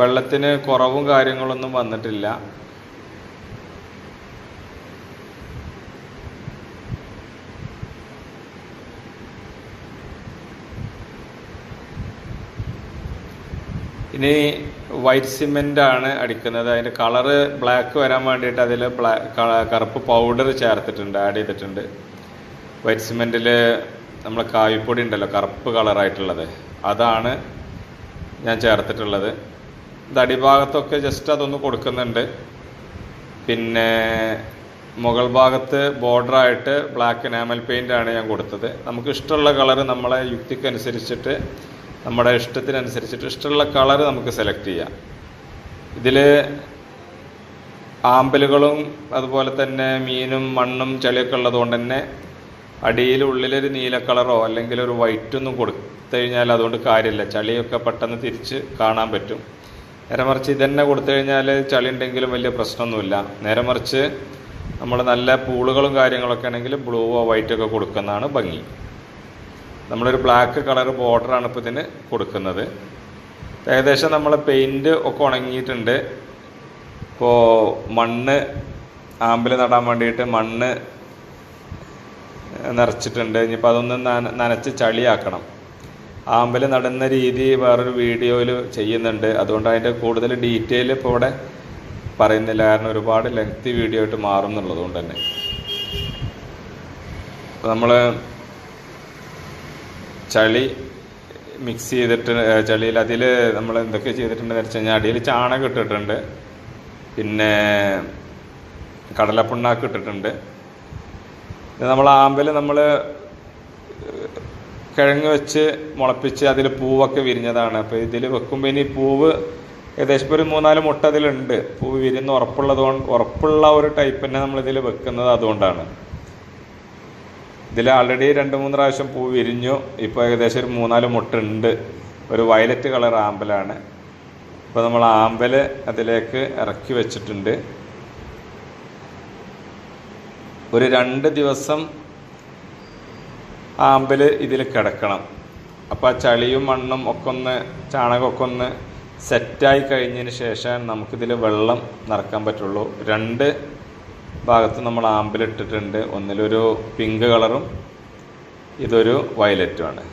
വെള്ളത്തിന് കുറവും കാര്യങ്ങളൊന്നും വന്നിട്ടില്ല. ഇനി വൈറ്റ് സിമെന്റ് ആണ് അടിക്കുന്നത്. അതിന്റെ കളറ് ബ്ലാക്ക് വരാൻ വേണ്ടിയിട്ട് അതിൽ ബ്ലാക്ക് കറുപ്പ് പൗഡർ ചേർത്തിട്ടുണ്ട് ആഡ് ചെയ്തിട്ടുണ്ട്. വൈറ്റ് സിമെന്റിൽ നമ്മൾ കായ്പൊടി ഉണ്ടല്ലോ കറുപ്പ് കളറായിട്ടുള്ളത് അതാണ് ഞാൻ ചേർത്തിട്ടുള്ളത്. ഇത് അടിഭാഗത്തൊക്കെ ജസ്റ്റ് അതൊന്ന് കൊടുക്കുന്നുണ്ട്. പിന്നെ മുകൾ ഭാഗത്ത് ബോർഡറായിട്ട് ബ്ലാക്ക് എനാമൽ പെയിന്റ് ആണ് ഞാൻ കൊടുത്തത്. നമുക്ക് ഇഷ്ടമുള്ള കളർ നമ്മളെ യുക്തിക്കനുസരിച്ചിട്ട് നമ്മുടെ ഇഷ്ടത്തിനനുസരിച്ചിട്ട് ഇഷ്ടമുള്ള കളർ നമുക്ക് സെലക്ട് ചെയ്യാം. ഇതിൽ ആമ്പലുകളും അതുപോലെ തന്നെ മീനും മണ്ണും ചെളിയൊക്കെ ഉള്ളതുകൊണ്ട് തന്നെ അടിയിൽ ഉള്ളിലൊരു നീല കളറോ അല്ലെങ്കിൽ ഒരു വൈറ്റൊന്നും കൊടുത്തു കഴിഞ്ഞാൽ അതുകൊണ്ട് കാര്യമില്ല. ചളിയൊക്കെ പെട്ടെന്ന് തിരിച്ച് കാണാൻ പറ്റും. നേരെ മറിച്ച് ഇതന്നെ കൊടുത്തു കഴിഞ്ഞാൽ ചളി ഉണ്ടെങ്കിലും വലിയ പ്രശ്നമൊന്നുമില്ല. നേരെ മറിച്ച് നമ്മൾ നല്ല പൂളുകളും കാര്യങ്ങളൊക്കെ ആണെങ്കിൽ ബ്ലൂവോ വൈറ്റൊക്കെ കൊടുക്കുന്നതാണ് ഭംഗി. നമ്മളൊരു ബ്ലാക്ക് കളർ ബോർഡറാണ് ഇപ്പോൾ ഇതിന് കൊടുക്കുന്നത്. ഏകദേശം നമ്മൾ പെയിന്റ് ഒക്കെ ഉണങ്ങിയിട്ടുണ്ട്. ഇപ്പോൾ മണ്ണ് ആമ്പിൽ നടാൻ വേണ്ടിയിട്ട് മണ്ണ് നിറച്ചിട്ടുണ്ട്. ഇനിയിപ്പോൾ അതൊന്ന് നന നനച്ച് ചളിയാക്കണം. ആമ്പിൽ നടുന്ന രീതി വേറൊരു വീഡിയോയിൽ ചെയ്യുന്നുണ്ട്. അതുകൊണ്ട് അതിന്റെ കൂടുതൽ ഡീറ്റെയിൽ ഇപ്പോൾ ഇവിടെ പറയുന്നില്ല. കാരണം ഒരുപാട് ലെങ്തി വീഡിയോ ആയിട്ട് മാറും എന്നുള്ളതുകൊണ്ട് തന്നെ നമ്മൾ ചളി മിക്സ് ചെയ്തിട്ട് ചളിയിൽ അതിൽ നമ്മൾ എന്തൊക്കെ ചെയ്തിട്ടുണ്ടെന്ന് വെച്ച് കഴിഞ്ഞാൽ അടിയിൽ ചാണകം ഇട്ടിട്ടുണ്ട്. പിന്നെ കടലപ്പിണ്ണാക്ക് ഇട്ടിട്ടുണ്ട്. നമ്മൾ ആമ്പൽ നമ്മൾ കിഴങ്ങ് വെച്ച് മുളപ്പിച്ച് അതിൽ പൂവൊക്കെ വിരിഞ്ഞതാണ്. അപ്പോൾ ഇതിൽ വെക്കുമ്പോൾ ഇനി പൂവ് ഏകദേശം ഒരു മൂന്നാൽ മുട്ട അതിലുണ്ട്. പൂവ് വിരിഞ്ഞ് ഉറപ്പുള്ളതുകൊണ്ട് ഉറപ്പുള്ള ഒരു ടൈപ്പ് തന്നെ നമ്മളിതിൽ വെക്കുന്നത് അതുകൊണ്ടാണ്. ഇതിൽ ആൾറെഡി രണ്ട് മൂന്ന് പ്രാവശ്യം പൂ വിരിഞ്ഞു. ഇപ്പോൾ ഏകദേശം ഒരു മൂന്നാൽ മുട്ടുണ്ട്. ഒരു വയലറ്റ് കളർ ആമ്പലാണ്. ഇപ്പോൾ നമ്മൾ ആമ്പൽ അതിലേക്ക് ഇറക്കി വെച്ചിട്ടുണ്ട്. ഒരു രണ്ട് ദിവസം ആമ്പൽ ഇതിൽ കിടക്കണം. അപ്പോൾ ആ ചളിയും മണ്ണും ഒക്കെ ഒന്ന് ചാണകമൊക്കെ ഒന്ന് സെറ്റായി കഴിഞ്ഞതിന് ശേഷം നമുക്കിതിൽ വെള്ളം നിറക്കാൻ പറ്റുള്ളൂ. രണ്ട് ഭാഗത്ത് നമ്മൾ ആമ്പിൽ ഇട്ടിട്ടുണ്ട് ഒന്നിലൊരു പിങ്ക് കളറും ഇതൊരു വയലറ്റുമാണ്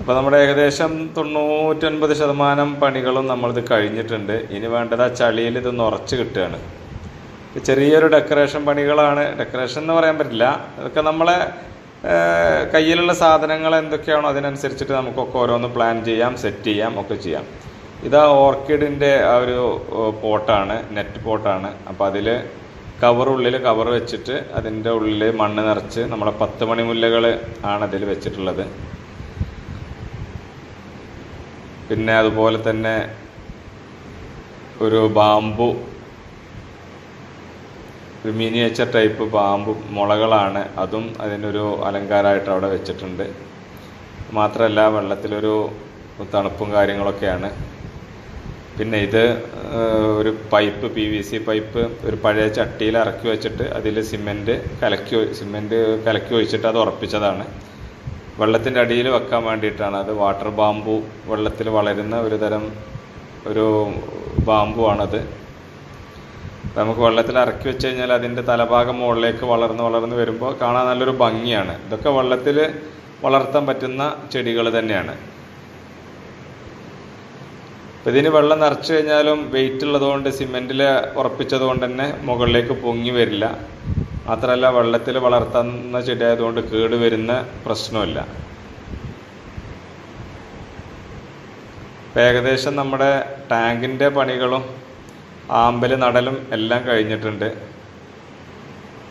അപ്പോൾ നമ്മുടെ ഏകദേശം തൊണ്ണൂറ്റൊൻപത് ശതമാനം പണികളും നമ്മളിത് കഴിഞ്ഞിട്ടുണ്ട്. ഇനി വേണ്ടത് ആ ചളിയിൽ ഇത് നിറച്ച് കിട്ടുകയാണ്. ചെറിയൊരു ഡെക്കറേഷൻ പണികളാണ്. ഡെക്കറേഷൻ എന്ന് പറയാൻ പറ്റില്ല. അതൊക്കെ നമ്മളെ കയ്യിലുള്ള സാധനങ്ങൾ എന്തൊക്കെയാണോ അതിനനുസരിച്ചിട്ട് നമുക്കൊക്കെ ഓരോന്ന് പ്ലാൻ ചെയ്യാം സെറ്റ് ചെയ്യാം ഒക്കെ ചെയ്യാം. ഇതാ ഓർക്കിഡിന്റെ ആ ഒരു പോട്ടാണ് നെറ്റ് പോട്ടാണ്. അപ്പോൾ അതിൽ കവർ ഉള്ളിൽ കവർ വെച്ചിട്ട് അതിന്റെ ഉള്ളിൽ മണ്ണ് നിറച്ച് നമ്മളെ പത്ത് മണി മുല്ലകൾ ആണ് അതിൽ വെച്ചിട്ടുള്ളത്. പിന്നെ അതുപോലെ തന്നെ ഒരു ബാമ്പു ഒരു മിനിയേച്ചർ ടൈപ്പ് ബാമ്പു മുളകളാണ്. അതും അതിനൊരു അലങ്കാരമായിട്ട് അവിടെ വെച്ചിട്ടുണ്ട്. മാത്രമല്ല വെള്ളത്തിലൊരു തണുപ്പും കാര്യങ്ങളൊക്കെയാണ്. പിന്നെ ഇത് ഒരു pipe P V C pipe ഒരു പഴയ ചട്ടിയിൽ ഇറക്കി വെച്ചിട്ട് അതിൽ സിമെന്റ് കലക്കി സിമെന്റ് കലക്കി ഒഴിച്ചിട്ട് അത് ഉറപ്പിച്ചതാണ്. വെള്ളത്തിന്റെ അടിയിൽ വെക്കാൻ വേണ്ടിയിട്ടാണ്. അത് വാട്ടർ ബാമ്പു വെള്ളത്തിൽ വളരുന്ന ഒരു തരം ഒരു ബാമ്പു ആണത് നമുക്ക് വെള്ളത്തിൽ ഇറക്കി വെച്ച് കഴിഞ്ഞാൽ അതിന്റെ തലഭാഗം മുകളിലേക്ക് വളർന്ന് വളർന്ന് വരുമ്പോൾ കാണാൻ നല്ലൊരു ഭംഗിയാണ്. ഇതൊക്കെ വെള്ളത്തിൽ വളർത്താൻ പറ്റുന്ന ചെടികൾ തന്നെയാണ്. അപ്പോൾ ഇതിന് വെള്ളം നിറച്ച് കഴിഞ്ഞാലും വെയിറ്റ് ഉള്ളതുകൊണ്ട് സിമെന്റിൽ ഉറപ്പിച്ചത് കൊണ്ട് തന്നെ മുകളിലേക്ക് പൊങ്ങി വരില്ല. മാത്രമല്ല വെള്ളത്തിൽ വളർത്തുന്ന ചെടി ആയതുകൊണ്ട് കേട് വരുന്ന പ്രശ്നമില്ല. ഏകദേശം നമ്മുടെ ടാങ്കിന്റെ പണികളും ആമ്പൽ നടലും എല്ലാം കഴിഞ്ഞിട്ടുണ്ട്.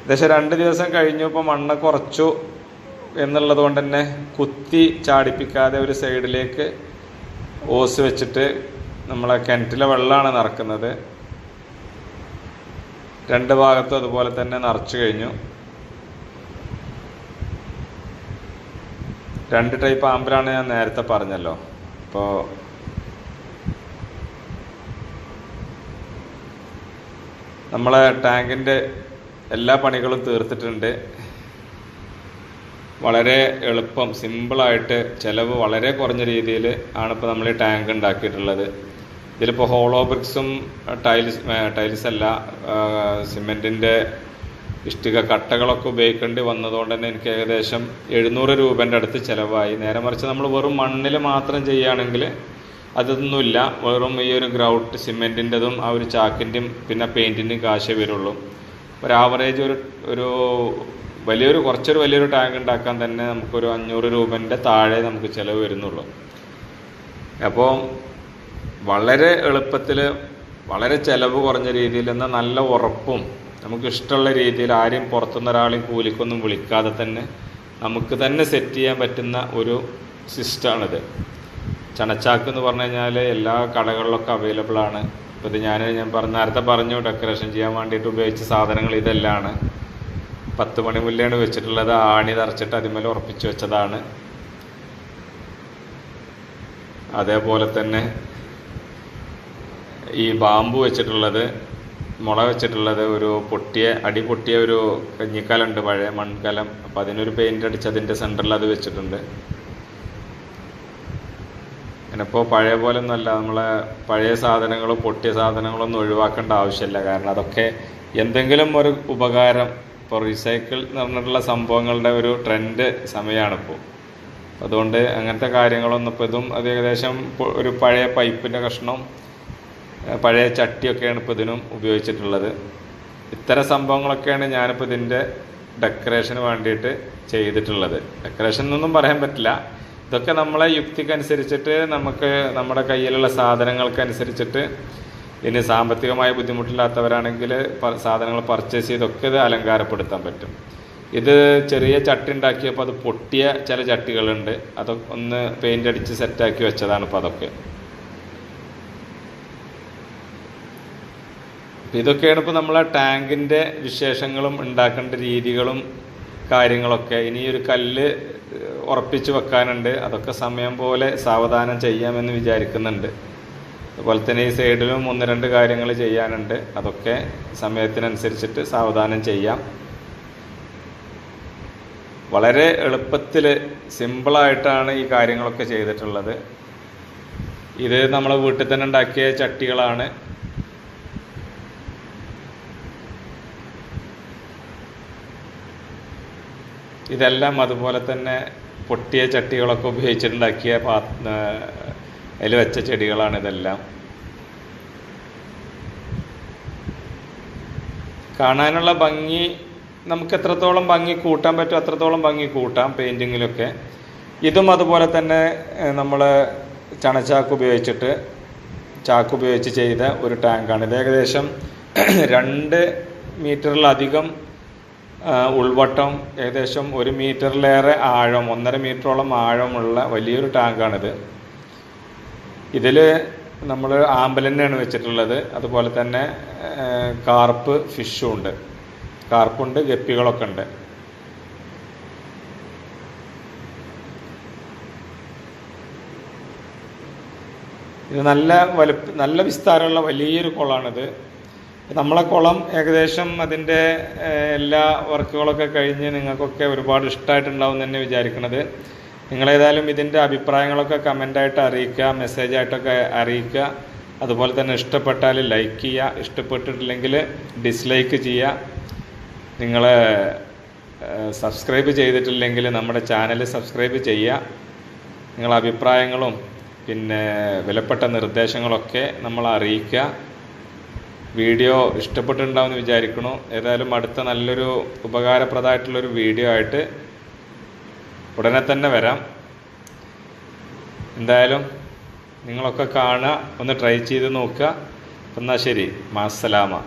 ഏകദേശം രണ്ട് ദിവസം കഴിഞ്ഞു ഇപ്പോൾ മണ്ണ് കുറച്ചു എന്നുള്ളത് കൊണ്ട് തന്നെ കുത്തി ചാടിപ്പിക്കാതെ ഒരു സൈഡിലേക്ക് ഓസ് വെച്ചിട്ട് നമ്മളെ കിണറ്റിലെ വെള്ളമാണ് നിറക്കുന്നത്. രണ്ട് ഭാഗത്തും അതുപോലെ തന്നെ നിറച്ചു കഴിഞ്ഞു. രണ്ട് ടൈപ്പ് ആമ്പിലാണ് ഞാൻ നേരത്തെ പറഞ്ഞല്ലോ. അപ്പോൾ നമ്മളെ ടാങ്കിന്റെ എല്ലാ പണികളും തീർത്തിട്ടുണ്ട്. വളരെ എളുപ്പം സിമ്പിളായിട്ട് ചിലവ് വളരെ കുറഞ്ഞ രീതിയിൽ ആണ് ഇപ്പോൾ നമ്മൾ ഈ ടാങ്ക് ഉണ്ടാക്കിയിട്ടുള്ളത്. ഇതിലിപ്പോൾ ഹോളോ ബ്രിക്സും ടൈൽസ് ടൈൽസ് അല്ല സിമെന്റിന്റെ ഇഷ്ടിക കട്ടകളൊക്കെ ഉപയോഗിക്കേണ്ടി വന്നതുകൊണ്ട് തന്നെ എനിക്ക് ഏകദേശം എഴുന്നൂറ് രൂപേന്റെ അടുത്ത് ചിലവായി. നേരെ മറിച്ച് നമ്മൾ വെറും മണ്ണിൽ മാത്രം ചെയ്യുകയാണെങ്കിൽ അതൊന്നുമില്ല. വെറും ഈ ഒരു ഗ്രൗട്ട് സിമെന്റിന്റെതും ആ ഒരു ചാക്കിന്റെയും പിന്നെ പെയിന്റിന്റെയും കാശേ വരുള്ളൂ. ഒരു ആവറേജ് ഒരു ഒരു വലിയൊരു കുറച്ചൊരു വലിയൊരു ടാങ്ക് ഉണ്ടാക്കാൻ തന്നെ നമുക്കൊരു അഞ്ഞൂറ് രൂപന്റെ താഴെ നമുക്ക് ചിലവ് വരുന്നുള്ളൂ. അപ്പോൾ വളരെ എളുപ്പത്തിൽ വളരെ ചിലവ് കുറഞ്ഞ രീതിയിൽ എന്നാൽ നല്ല ഉറപ്പും നമുക്ക് ഇഷ്ടമുള്ള രീതിയിൽ ആരെയും പുറത്തുനിന്ന് ഒരാളെയും കൂലിക്കൊന്നും വിളിക്കാതെ തന്നെ നമുക്ക് തന്നെ സെറ്റ് ചെയ്യാൻ പറ്റുന്ന ഒരു സിസ്റ്റമാണിത് ചണച്ചാക്ക് എന്ന് പറഞ്ഞു കഴിഞ്ഞാൽ എല്ലാ കടകളിലൊക്കെ അവൈലബിൾ ആണ്. ഇപ്പോൾ ഇത് ഞാൻ ഞാൻ പറഞ്ഞ നേരത്തെ പറഞ്ഞു ഡെക്കറേഷൻ ചെയ്യാൻ വേണ്ടിയിട്ട് ഉപയോഗിച്ച സാധനങ്ങൾ ഇതെല്ലാമാണ്. പത്ത് മണി മുല്ലയാണ് വെച്ചിട്ടുള്ളത് ആണി തറച്ചിട്ട് അതിന്മേൽ ഉറപ്പിച്ച് വെച്ചതാണ്. അതേപോലെ തന്നെ ഈ ബാമ്പു വെച്ചിട്ടുള്ളത് മുള വെച്ചിട്ടുള്ളത് ഒരു പൊട്ടിയ അടി പൊട്ടിയ ഒരു കഞ്ഞിക്കലുണ്ട് പഴയ മൺകലം. അപ്പോൾ അതിനൊരു പെയിന്റ് അടിച്ച് അതിന്റെ സെന്ററിൽ അത് വെച്ചിട്ടുണ്ട്. ഇപ്പോൾ പഴയ പോലെ ഒന്നുമല്ല നമ്മളെ പഴയ സാധനങ്ങളും പൊട്ടിയ സാധനങ്ങളൊന്നും ഒഴിവാക്കേണ്ട ആവശ്യമില്ല. കാരണം അതൊക്കെ എന്തെങ്കിലും ഒരു ഉപകാരം. ഇപ്പോൾ റീസൈക്കിൾ എന്ന് പറഞ്ഞിട്ടുള്ള സംഭവങ്ങളുടെ ഒരു ട്രെൻഡ് സമയമാണിപ്പോൾ അതുകൊണ്ട് അങ്ങനത്തെ കാര്യങ്ങളൊന്നും ഇപ്പോൾ ഇതും അത് ഏകദേശം ഒരു പഴയ പൈപ്പിന്റെ കഷ്ണം പഴയ ചട്ടിയൊക്കെയാണ് ഇപ്പോൾ ഇതിനും ഉപയോഗിച്ചിട്ടുള്ളത്. ഇത്തരം സംഭവങ്ങളൊക്കെയാണ് ഞാനിപ്പോൾ ഇതിന്റെ ഡെക്കറേഷന് വേണ്ടിയിട്ട് ചെയ്തിട്ടുള്ളത്. ഡെക്കറേഷൻ എന്നൊന്നും പറയാൻ പറ്റില്ല. ഇതൊക്കെ നമ്മളെ യുക്തിക്കനുസരിച്ചിട്ട് നമുക്ക് നമ്മുടെ കയ്യിലുള്ള സാധനങ്ങൾക്കനുസരിച്ചിട്ട് ഇനി സാമ്പത്തികമായ ബുദ്ധിമുട്ടില്ലാത്തവരാണെങ്കിൽ സാധനങ്ങൾ പർച്ചേസ് ചെയ്തൊക്കെ ഇത് അലങ്കാരപ്പെടുത്താൻ പറ്റും. ഇത് ചെറിയ ചട്ടി ഉണ്ടാക്കിയപ്പോൾ അത് പൊട്ടിയ ചില ചട്ടികളുണ്ട്. അതൊക്കെ ഒന്ന് പെയിന്റ് അടിച്ച് സെറ്റാക്കി വെച്ചതാണ് ഇപ്പോൾ അതൊക്കെ. അപ്പം ഇതൊക്കെയാണ് ഇപ്പോൾ നമ്മളെ ടാങ്കിന്റെ വിശേഷങ്ങളും ഉണ്ടാക്കേണ്ട രീതികളും കാര്യങ്ങളൊക്കെ. ഇനി ഒരു കല്ല് ഉറപ്പിച്ച് വെക്കാനുണ്ട്. അതൊക്കെ സമയം പോലെ സാവധാനം ചെയ്യാമെന്ന് വിചാരിക്കുന്നുണ്ട്. അതുപോലെ തന്നെ ഈ സൈഡിലും ഒന്ന് രണ്ട് കാര്യങ്ങൾ ചെയ്യാനുണ്ട്. അതൊക്കെ സമയത്തിനനുസരിച്ചിട്ട് സാവധാനം ചെയ്യാം. വളരെ എളുപ്പത്തിൽ സിമ്പിളായിട്ടാണ് ഈ കാര്യങ്ങളൊക്കെ ചെയ്തിട്ടുള്ളത്. ഇത് നമ്മൾ വീട്ടിൽ തന്നെ ഉണ്ടാക്കിയ ചട്ടികളാണ്. ഇതെല്ലാം അതുപോലെ തന്നെ പൊട്ടിയ ചട്ടികളൊക്കെ ഉപയോഗിച്ചിട്ടുണ്ടാക്കിയ പാ അതിൽ വെച്ച ചെടികളാണ് ഇതെല്ലാം. കാണാനുള്ള ഭംഗി നമുക്ക് എത്രത്തോളം ഭംഗി കൂട്ടാൻ പറ്റും അത്രത്തോളം ഭംഗി കൂട്ടാം പെയിന്റിങ്ങിലൊക്കെ ഇതും അതുപോലെ തന്നെ നമ്മൾ ചണച്ചാക്ക് ഉപയോഗിച്ചിട്ട് ചാക്ക് ഉപയോഗിച്ച് ചെയ്ത ഒരു ടാങ്കാണ്. ഇത് ഏകദേശം *clears throat* രണ്ട് മീറ്ററിലധികം ഉൾവട്ടം ഏകദേശം ഒരു മീറ്ററിലേറെ ആഴം ഒന്നര മീറ്ററോളം ആഴമുള്ള വലിയൊരു ടാങ്കാണിത്. ഇതിൽ നമ്മൾ ആമ്പലന്നെയാണ് വെച്ചിട്ടുള്ളത്. അതുപോലെ തന്നെ കാർപ്പ് ഫിഷും ഉണ്ട്. കാർപ്പുണ്ട് ഗപ്പികളൊക്കെ ഉണ്ട്. ഇത് നല്ല വലുപ്പ നല്ല വിസ്താരമുള്ള വലിയൊരു കുളമാണിത് നമ്മളെ കുളം ഏകദേശം അതിന്റെ എല്ലാ വർക്കുകളൊക്കെ കഴിഞ്ഞ് നിങ്ങൾക്കൊക്കെ ഒരുപാട് ഇഷ്ടമായിട്ടുണ്ടാവും തന്നെ വിചാരിക്കണത്. നിങ്ങളേതായാലും ഇതിന്റെ അഭിപ്രായങ്ങളൊക്കെ കമന്റായിട്ട് അറിയിക്കുക മെസ്സേജായിട്ടൊക്കെ അറിയിക്കുക. അതുപോലെ തന്നെ ഇഷ്ടപ്പെട്ടാൽ ലൈക്ക് ചെയ്യുക ഇഷ്ടപ്പെട്ടിട്ടില്ലെങ്കിൽ ഡിസ്ലൈക്ക് ചെയ്യുക. നിങ്ങൾ സബ്സ്ക്രൈബ് ചെയ്തിട്ടില്ലെങ്കിൽ നമ്മുടെ ചാനൽ സബ്സ്ക്രൈബ് ചെയ്യുക. നിങ്ങളെ അഭിപ്രായങ്ങളും പിന്നെ വിലപ്പെട്ട നിർദ്ദേശങ്ങളൊക്കെ നമ്മൾ അറിയിക്കുക. വീഡിയോ ഇഷ്ടപ്പെട്ടിട്ടുണ്ടാവുമെന്ന് വിചാരിക്കുന്നു ഏതായാലും അടുത്ത നല്ലൊരു ഉപകാരപ്രദമായിട്ടുള്ളൊരു വീഡിയോ ആയിട്ട് ഉടനെ തന്നെ വരാം. എന്തായാലും നിങ്ങളൊക്കെ കാണുക ഒന്ന് ട്രൈ ചെയ്ത് നോക്കുക. എന്നാൽ ശരി. മാസലാമ